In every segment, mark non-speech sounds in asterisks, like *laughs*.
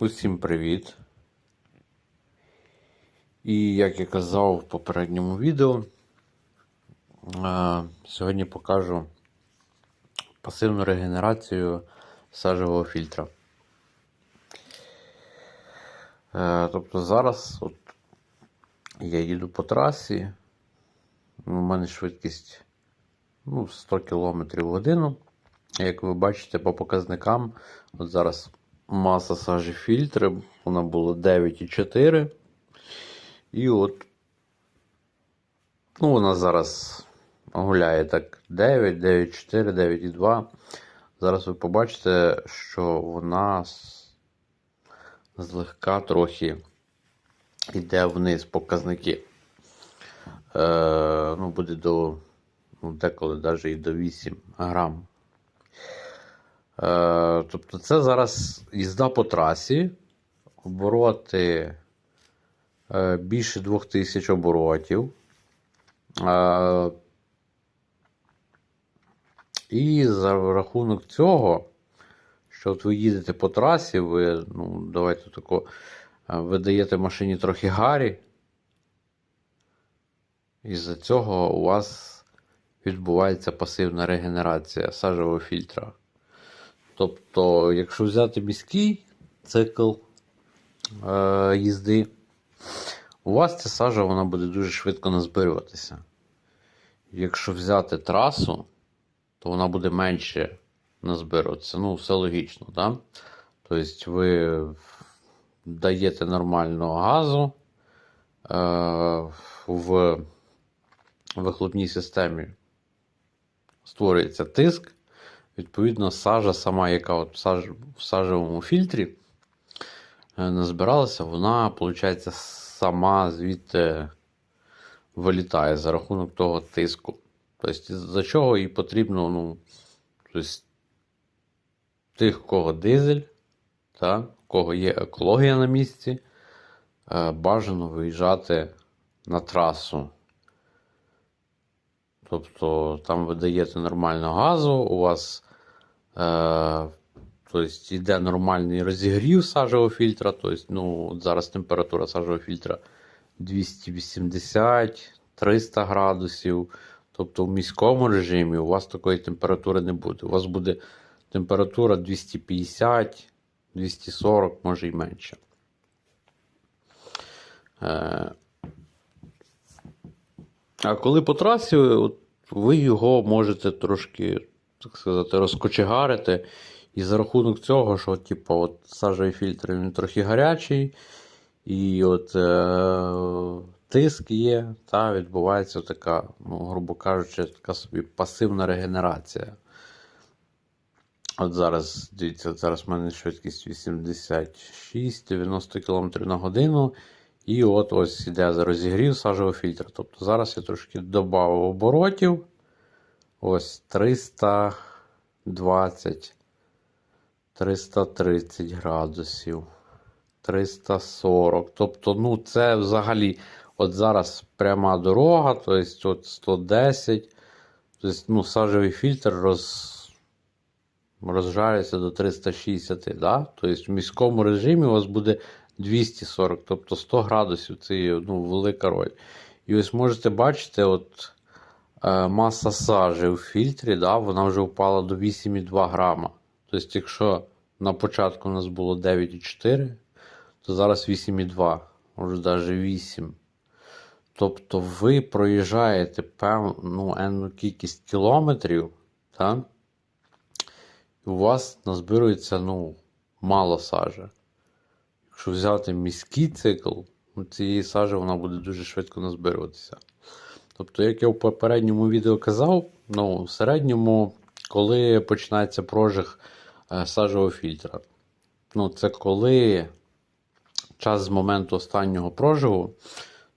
Усім привіт! І як я казав в попередньому відео, сьогодні покажу пасивну регенерацію сажевого фільтра. Е, Тобто зараз от я їду по трасі, у мене швидкість ну, 100 км в годину. Як ви бачите по показникам, от зараз маса сажі фільтри, вона була 9,4. І от ну, вона зараз гуляє так 9, 9,4, 9,2. Зараз ви побачите, що вона злегка трохи йде вниз показники. Е, ну, буде до ну, деколи навіть і до 8 грам. Е, тобто це зараз їзда по трасі, обороти е, більше 2000 оборотів. Е, і за рахунок цього, що от ви їдете по трасі, ви, ну, давайте тако, ви даєте машині трохи гарі. І з-за цього у вас відбувається пасивна регенерація сажевого фільтра. Тобто, якщо взяти міський цикл е, їзди, у вас ця сажа вона буде дуже швидко назбирюватися. Якщо взяти трасу, то вона буде менше назбирюватися. Ну, все логічно, так? Тобто ви даєте нормального газу е, в вихлопній системі створюється тиск. Відповідно, сажа сама, яка от в, саж... в сажевому фільтрі е, назбиралася, вона, виходить, сама звідти вилітає за рахунок того тиску. Тобто, за чого і потрібно, ну, тобто, тих, кого дизель, та, кого є екологія на місці, е, бажано виїжджати на трасу. Тобто там ви даєте нормально газу, у вас тобто, йде нормальний розігрів сажевого фільтра. Тобто, ну, зараз температура сажевого фільтра 280-300 градусів. Тобто в міському режимі у вас такої температури не буде. У вас буде температура 250, 240, може і менше. Е, а коли по трасі, от, ви його можете трошки, так сказати, розкочегарити. І за рахунок цього, що типу, от, сажевий фільтр він трохи гарячий, і от е, тиск є, та відбувається така, ну, грубо кажучи, така собі пасивна регенерація. От зараз, дивіться, зараз в мене швидкість 86-90 км на годину. І от ось іде розігрів сажевого фільтра. Тобто зараз я трошки додав оборотів. Ось 320, 330 градусів, 340. Тобто, ну, це взагалі, от зараз пряма дорога, тобто от 110. Тобто, ну, сажевий фільтр роз, розжариться до 360. Да? Тобто в міському режимі у вас буде 240, тобто 100 градусів це ну, велика роль. І ось можете бачити, от маса сажі в фільтрі, да, вона вже впала до 8,2 грама. Тобто, якщо на початку у нас було 9,4, то зараз 8,2, може навіть 8. Тобто ви проїжджаєте певну енну кількість кілометрів, та? і у вас назбирується ну, мало сажі. Якщо взяти міський цикл, ну, цієї сажі вона буде дуже швидко назбирюватися. Тобто, як я в попередньому відео казав, ну, в середньому, коли починається прожиг е, сажевого фільтра, ну, це коли час з моменту останнього прожигу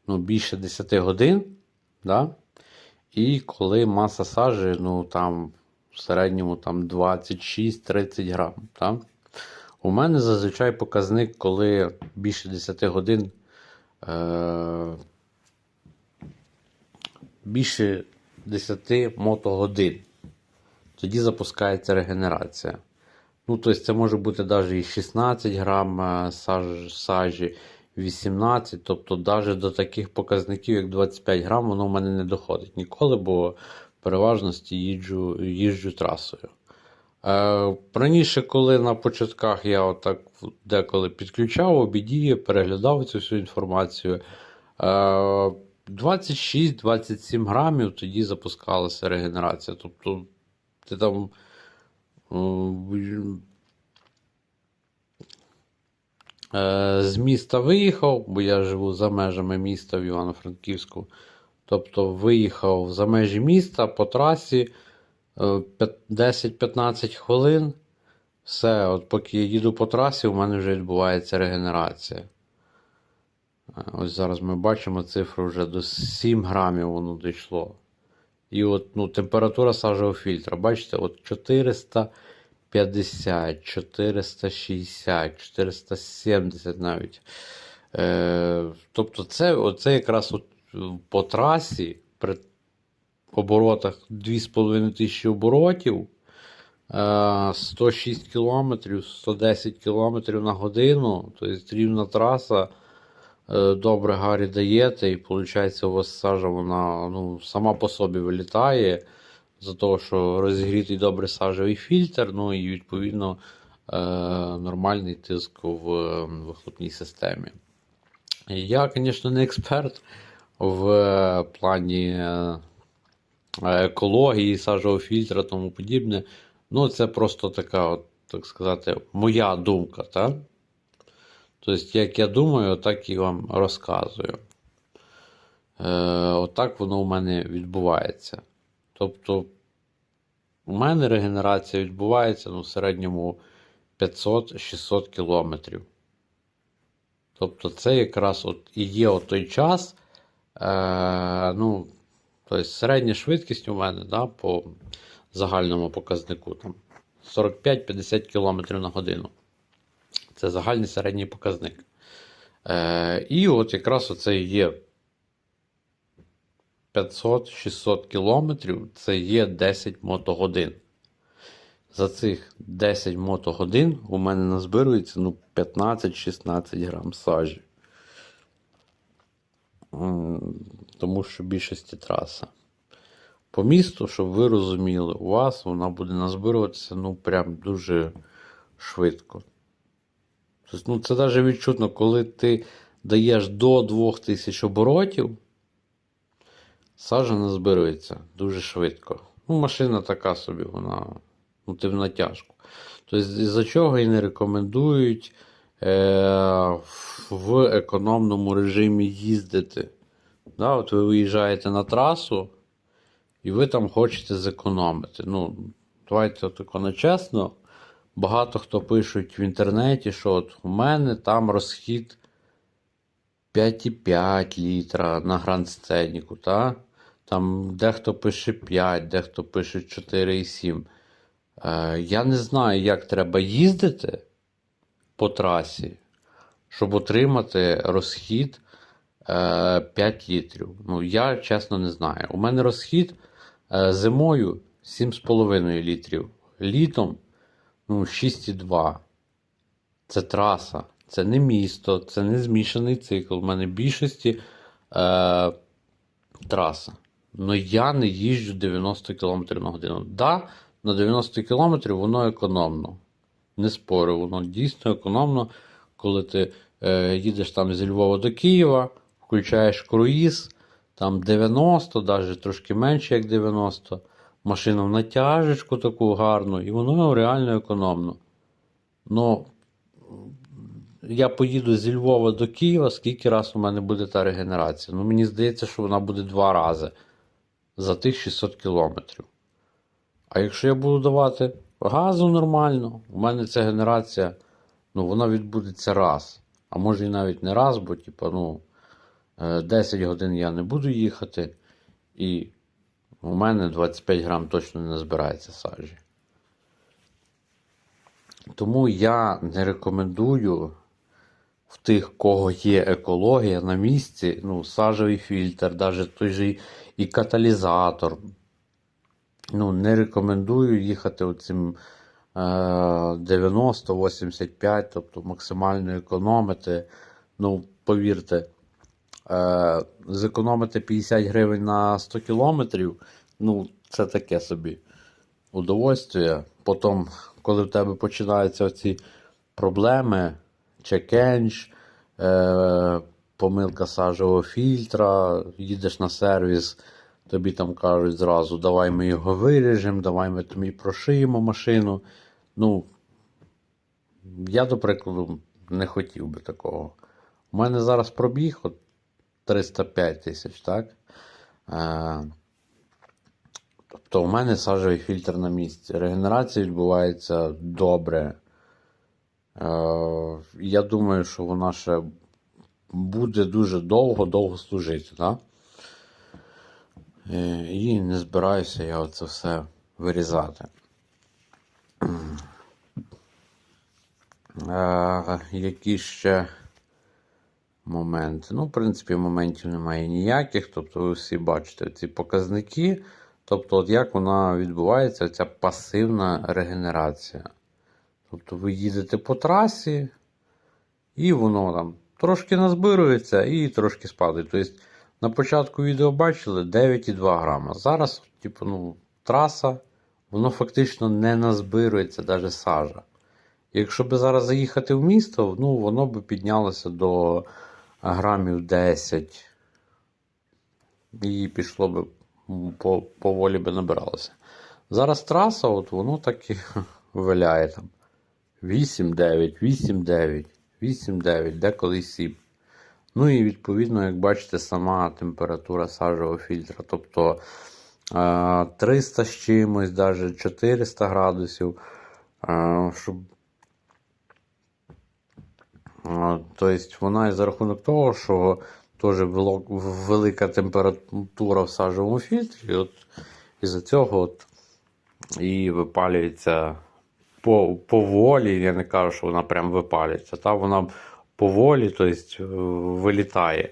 ну, більше 10 годин, да? і коли маса сажі ну, там, в середньому там, 26-30 грам. Да? У мене зазвичай показник, коли більше 10 годин. Е- більше 10 мотогодин. Тоді запускається регенерація. Ну, тобто це може бути навіть і 16 грам е, саж, сажі, 18, тобто навіть до таких показників, як 25 грам, воно в мене не доходить ніколи, бо в переважності їжджу, їжджу трасою. Е, раніше, коли на початках я отак деколи підключав, обідіє, переглядав цю всю інформацію. Е, 26-27 грамів тоді запускалася регенерація. Тобто ти там. Е, з міста виїхав, бо я живу за межами міста в Івано-Франківську. Тобто виїхав за межі міста по трасі е, 10-15 хвилин. Все, от поки я їду по трасі, у мене вже відбувається регенерація. Ось зараз ми бачимо цифру вже до 7 грамів воно дійшло. І от ну, температура сажевого фільтра. Бачите, от 450, 460, 470 навіть. Е, тобто, це, оце якраз от по трасі при оборотах 2,5 тисячі оборотів. е, 106 км, 110 км на годину, тобто рівна траса. Е, Добре Гаррі даєте, і виходить, у вас сажа вона ну, сама по собі вилітає, за того, що розігрітий добре сажевий фільтр, ну і відповідно е, нормальний тиск в е, вихлопній системі. Я, звісно, не експерт в плані екології, сажового фільтра тому подібне. Ну, це просто така, от, так сказати, моя думка, так? Тобто, як я думаю, так і вам розказую. Е, отак воно у мене відбувається. Тобто, у мене регенерація відбувається ну, в середньому 500-600 кілометрів. Тобто, це якраз от і є той час. Е, ну, тобто, середня швидкість у мене да, по загальному показнику там 45-50 км на годину. Це загальний середній показник. Е, і от якраз оце є 500-600 кілометрів це є 10 мотогодин. За цих 10 мотогодин у мене назбирується ну, 15-16 грам сажі. Тому що більшості траса. По місту, щоб ви розуміли, у вас вона буде назбируватися ну, прям дуже швидко. Тобто, ну, це навіть відчутно, коли ти даєш до 2000 оборотів, сажа назбирується дуже швидко. Ну, машина така собі, вона ну, ти в натяжку. Тобто, з-за чого і не рекомендують е- в економному режимі їздити. Да, от ви виїжджаєте на трасу, і ви там хочете зекономити. Ну, давайте тако на чесно. Багато хто пишуть в інтернеті, що от у мене там розхід 5,5 літра на Гранд Сценіку, та? Там дехто пише 5, дехто пише 4,7. Е, я не знаю, як треба їздити по трасі, щоб отримати розхід е, 5 літрів. Ну, я чесно не знаю. У мене розхід е, зимою 7,5 літрів. Літом ну, 6,2. Це траса, це не місто, це не змішаний цикл. У мене в більшості е, траса. Ну я не їжджу 90 км на годину. Да, на 90 км воно економно. Не спорю, воно дійсно економно, коли ти е, їдеш там зі Львова до Києва, включаєш круїз, там 90, навіть трошки менше, як 90. Машину в натяжечку таку гарну, і воно реально економно. Ну, я поїду зі Львова до Києва, скільки раз у мене буде та регенерація? Ну, мені здається, що вона буде два рази за тих 600 кілометрів. А якщо я буду давати газу нормально, у мене ця генерація, ну, вона відбудеться раз. А може і навіть не раз, бо, типу, ну, е, 10 годин я не буду їхати, і у мене 25 грам точно не збирається сажі. Тому я не рекомендую в тих, кого є екологія на місці, ну, сажевий фільтр, навіть той же і- каталізатор. Ну, не рекомендую їхати оцим 90-85, тобто максимально економити. Ну, повірте, е, зекономити 50 гривень на 100 кілометрів, ну, це таке собі удовольствие. Потім, коли в тебе починаються ці проблеми, чекенч, е, помилка сажевого фільтра, їдеш на сервіс, тобі там кажуть зразу, давай ми його виріжемо, давай ми тобі прошиємо машину. Ну, я, до прикладу, не хотів би такого. У мене зараз пробіг от 305 тисяч, так? Е, тобто у мене сажевий фільтр на місці. Регенерація відбувається добре. Е, я думаю, що вона ще буде дуже довго-довго служити. Да? Е, і не збираюся я оце все вирізати. Які ще моменти? Ну, в принципі, моментів немає ніяких. Тобто, ви всі бачите ці показники. Тобто, от як вона відбувається, ця пасивна регенерація. Тобто, ви їдете по трасі, і воно там трошки назбирується і трошки спадає. Тобто, на початку відео бачили 9,2 грама. Зараз, типу, ну, траса, воно фактично не назбирується навіть сажа. Якщо би зараз заїхати в місто, ну, воно би піднялося до грамів 10. І пішло би поволі би набиралося. Зараз траса, от воно так і *laughs* виляє там. 8-9, 8-9, 8-9, деколи 7. Ну і відповідно, як бачите, сама температура сажевого фільтра. Тобто е, 300 з чимось, навіть 400 градусів. Е, Щоб Е, Тобто вона за рахунок того, що теж вело- велика температура в сажевому фільтрі, от із-за цього от і випалюється по, поволі. Я не кажу, що вона прям випалюється. Та вона поволі, тобто, вилітає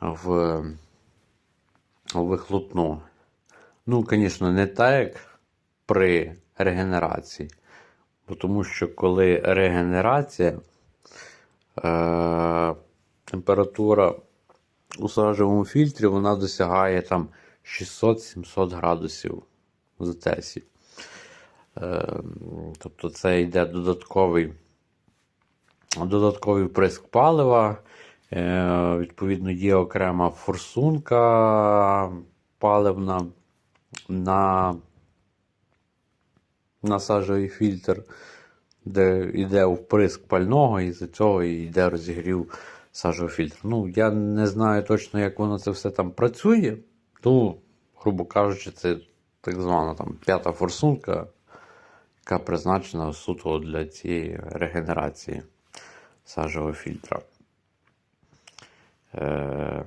в, в вихлопну. Ну, звісно, не так, як при регенерації. Тому що коли регенерація, е, температура у сажевому фільтрі вона досягає там 600-700 градусів за Цельсію. Е, тобто це йде додатковий, додатковий приск палива. Е, відповідно, є окрема форсунка паливна на, на сажевий фільтр, де йде вприск пального, і з цього йде розігрів сажевого фільтру. Ну, я не знаю точно, як воно це все там працює. Ну, грубо кажучи, це так звана там п'ята форсунка, яка призначена суто для цієї регенерації сажевого фільтра. Е,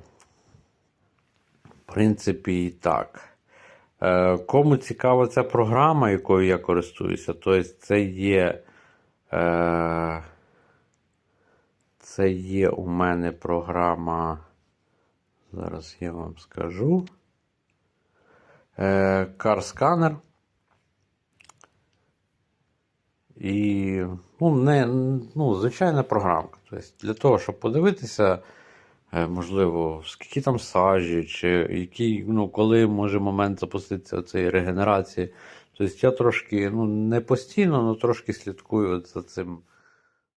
в принципі, і так. Е, Кому цікава ця програма, якою я користуюся, то це є. Е, це є у мене програма. Зараз я вам скажу. Scanner. І ну, не, ну, звичайна програмка. Тобто, для того, щоб подивитися, е, можливо, скільки там сажі, чи який, ну, коли може момент запуститися цієї регенерації. Тобто я трошки, ну, не постійно, але трошки слідкую за цим